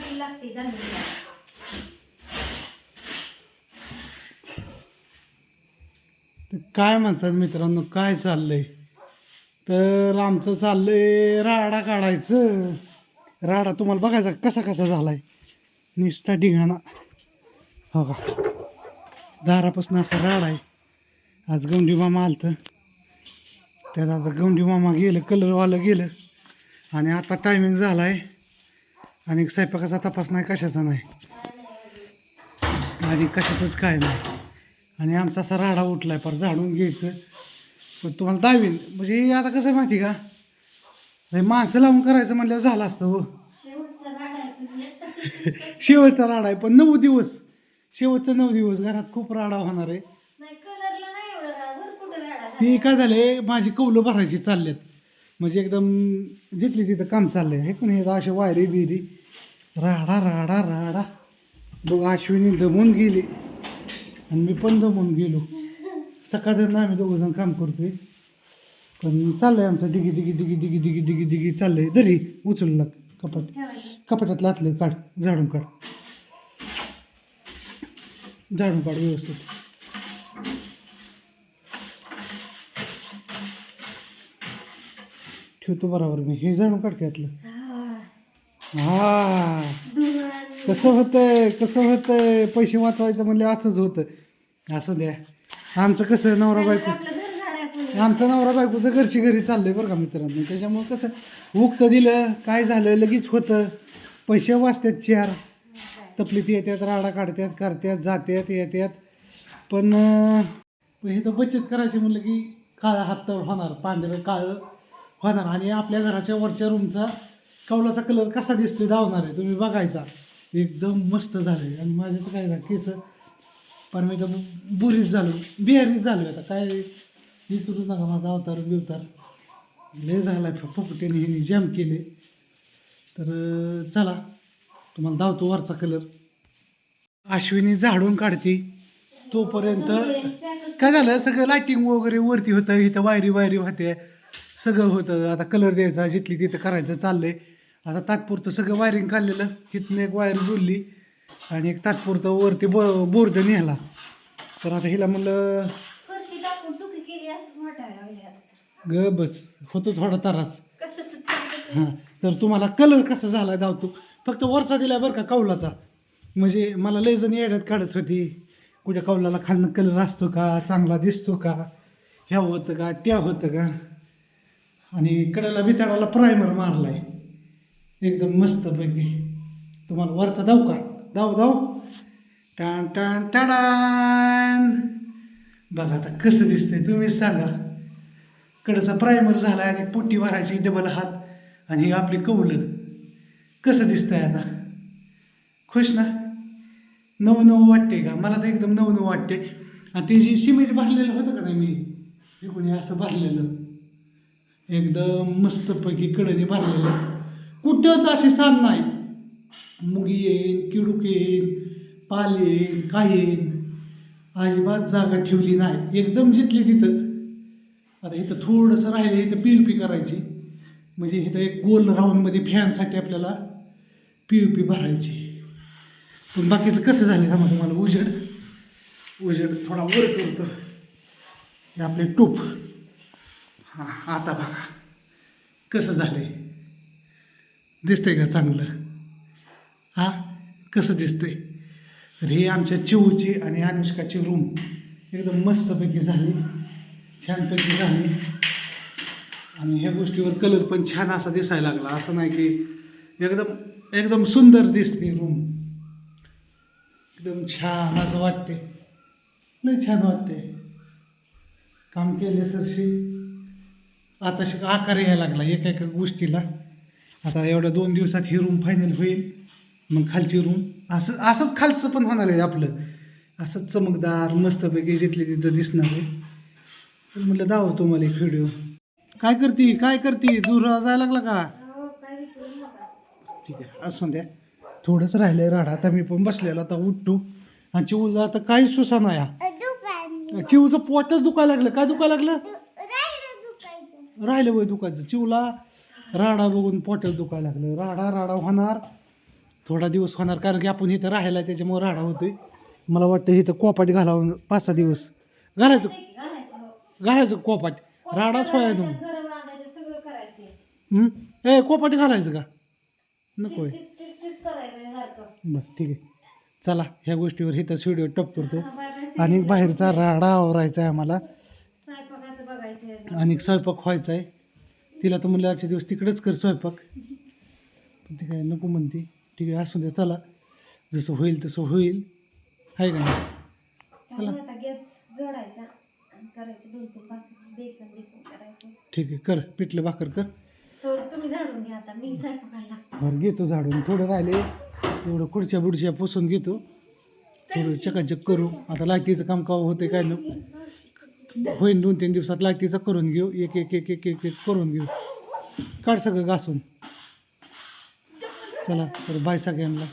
त्यासाठी लागते धान्य तर काय म्हणतात मित्रांनो काय चाललंय? तर आमचं चाललंय राडा काढायचं. राडा तुम्हाला बघायचा कसा कसा झालाय. निस्ता ढिगाणा. हो का? दारापासून असा राडा आहे. आज गौंडी मामा आलतं. त्यात आता गौंडी मामा गेलं कलरवालं गेलं. आणि आता टायमिंग झाला आहे आणि स्वयंपाकाचा तपास नाही कशाचा नाही. आणि कशातच काय नाही. आणि आमचा असा राडा उठलाय पर झाडून घ्यायचं. पण तुम्हाला दावीन. म्हणजे आता कसं आहे माहिती का? हे माणसं लावून करायचं म्हणल्यावर झालं असतं हो. शेवटचा राडा आहे आहे पण नऊ दिवस. शेवटचा नऊ दिवस घरात खूप राडा होणार आहे. ती काय झाले माझी कौलं भरायची चाललेत म्हणजे एकदम जिथली तिथं काम चाललंय. हे पण हे असे वायरी बिरी राडा राडा राडा. बघ अश्विनी दमून गेली. आणि मी पण दमून गेलो. सकाळचं आम्ही दोघं जण काम करतोय. पण चाललंय आमचं डिगी डिगी डिगी डिगी डिगी डिगी डिगी चाललंय. दरी उचलला कपाट कपाटात लातलं काढ झाडून काढ. झाडून काढ व्यवस्थित. ठेवतो बरोबर मी. हे झाडून काढ घातलं हा. कसं होतंय कसं होतंय? पैसे वाचवायचं म्हणले असंच होतं. असं द्या. आमचं कसं नवरा बायको आमचं नवरा बायकोचं घरची घरी चाललंय बरं का मित्रांनो. त्याच्यामुळं कसं उगतं दिलं काय झालं लगेच होतं. पैसे वाचतात चार. तपलीत येतात राडा काढतात करतात जातात येतात पण हे तर बचत करायची म्हणलं की काळा हात तर होणार पांढरं काळं होणार. आणि आपल्या घराच्या वरच्या रूमचा कौलाचा कलर कसा दिसतोय धावणार आहे तुम्ही बघायचा. एकदम मस्त झाले आणि माझं तर काय झालं केस पण मी तर बुरीच झालो. बिहारीच झालो आता. काय विचारूच नका माझा अवतार बिवतार. लय झाला फुकट्याने ह्याने जॅम केले. तर चला तुम्हाला धावतो वरचा कलर. अश्विनी झाडून काढते. तोपर्यंत काय झालं सगळं लायटिंग वगैरे वरती होतं इथं वायरी वायरी होते सगळं होतं. आता कलर द्यायचा जिथली तिथं करायचं चाललंय. आता तात्पुरतं सगळं वायरिंग काढलेलं. तिथनं एक वायर जोडली आणि एक तात्पुरतं वरती ब बोर्ड नेला. तर आता हिला म्हणलं. ग बस होतो थोडा त्रास. हां तर तुम्हाला कलर कसा झाला धावतो. फक्त वरचा दिला बरं का कौलाचा. म्हणजे मला लय जण येड्यात काढत होती. कुठ्या कौलाला खालनं कलर असतो का चांगला दिसतो का ह्या होतं का त्या होतं का. आणि कडेला बिताडाला प्रायमर मारलाय. एकदम मस्तपैकी. तुम्हाला वरचा धाव का? धाव धाव टाण टाण टाडान. बघा आता कसं दिसतंय तुम्हीच सांगा. कडचा प्रायमर झाला आणि पोटी भरायची डबल हात आणि ही आपली कौलं. कसं दिसतंय आता? खुश ना? नऊ नऊ वाटते का? मला तर एकदम नऊ नऊ वाटते. आणि ते जे सिमेंट भरलेलं होतं का नाही मी? इकडे असं भरलेलं. एकदम मस्तपैकी कडनी भरलेलं. कुठंच अशी सांग नाही मुगी येईन किडूक येईन पाल येईन काय येईन अजिबात जागा ठेवली नाही. एकदम जिथली तिथं. आता इथं थोडंसं राहिलं इथं पी यू पी करायची. म्हणजे इथं एक गोल राऊंडमध्ये फॅनसाठी आपल्याला पी यू पी भरायची. पण बाकीचं कसं झालं ना मग तुम्हाला. उजेड. उजेड थोडा वर करतो हे आपले टूप. हां आता बघा. कसं झालंय? दिसतंय का चांगलं? हां? कसं दिसतंय? तर ही आमच्या चिऊची आणि अनुष्काची रूम एकदम मस्तपैकी झाली. छानपैकी झाली. आणि ह्या गोष्टीवर कलर पण छान असा दिसायला लागला. असं नाही की एकदम एकदम सुंदर दिसते रूम एकदम छान असं वाटते लय छान वाटते काम केले सरशी. आता शिक आकार यायला लागला एका एका गोष्टीला. आता एवढ्या दोन दिवसात ही रूम फायनल होईल मग खालची रूम असं असंच खालचं पण होणार आहे आपलं. असंच चमकदार मस्तपैकी जिथले तिथं दिसणार आहे. तर म्हटलं दाव तुम्हाला एक व्हिडिओ काय करती? काय करती? दूर जायला लागला का. ठीक आहे असं द्या. थोडंच राहिलंय राडा. आता मी पण बसलेला आता उठतो. आणि चिवला आता काही सुसाना या चिवचं पोटच दुखायला लागलं. काय दुखायला लागलं? राहिलं वय दुखायचं. चिवला राडा बघून पोटच दुखायला लागलं. राडा राडा होणार. थोडा दिवस होणार कारण की आपण इथं राहायला त्याच्यामुळे राडा होतोय. मला वाटतं इथं कोपाट घालावं पाच सहा दिवस. घालायचं घालायचं हो. कोपाट राडाच व्हायला नको घरं बांधायचं सगळं करायचं हं? ए कोपाटी घालायचं का? नको बरं ठीक आहे. चला ह्या गोष्टीवर इथंच व्हिडिओ टप करतो. हा. आणि बाहेरचा राडा आवरायचा आहे आम्हाला. आणि स्वयंपाक व्हायचा आहे तिला तर म्हणलं आजच्या दिवस तिकडेच कर स्वयंपाक. पण ती काय नको म्हणते. ठीक आहे असू द्या चला. जसं होईल तसं होईल. आहे का नाही? त्यामुळे आता गॅस जोडायचा आणि करायचे दोन तीन भाकरी बेसन बेसन करायचं. ठीक आहे कर. पिठलं भाकर कर. तर तुम्ही झाडून घ्या आता मी स्वयंपाकाला लागते. बरं घेतो झाडून. थोडं राहिले एवढं खुर्च्या बुडच्या पुसून घेतो. थोडं चकाचक करू. आता लाकीचं काम का होते काय नको. होईन दोन तीन दिवसात लाकीचं करून घेऊ. एक एक एक एक एक एक करून घेऊ. काढ सगळं घासून. चला तर बाय सगळ्यांना.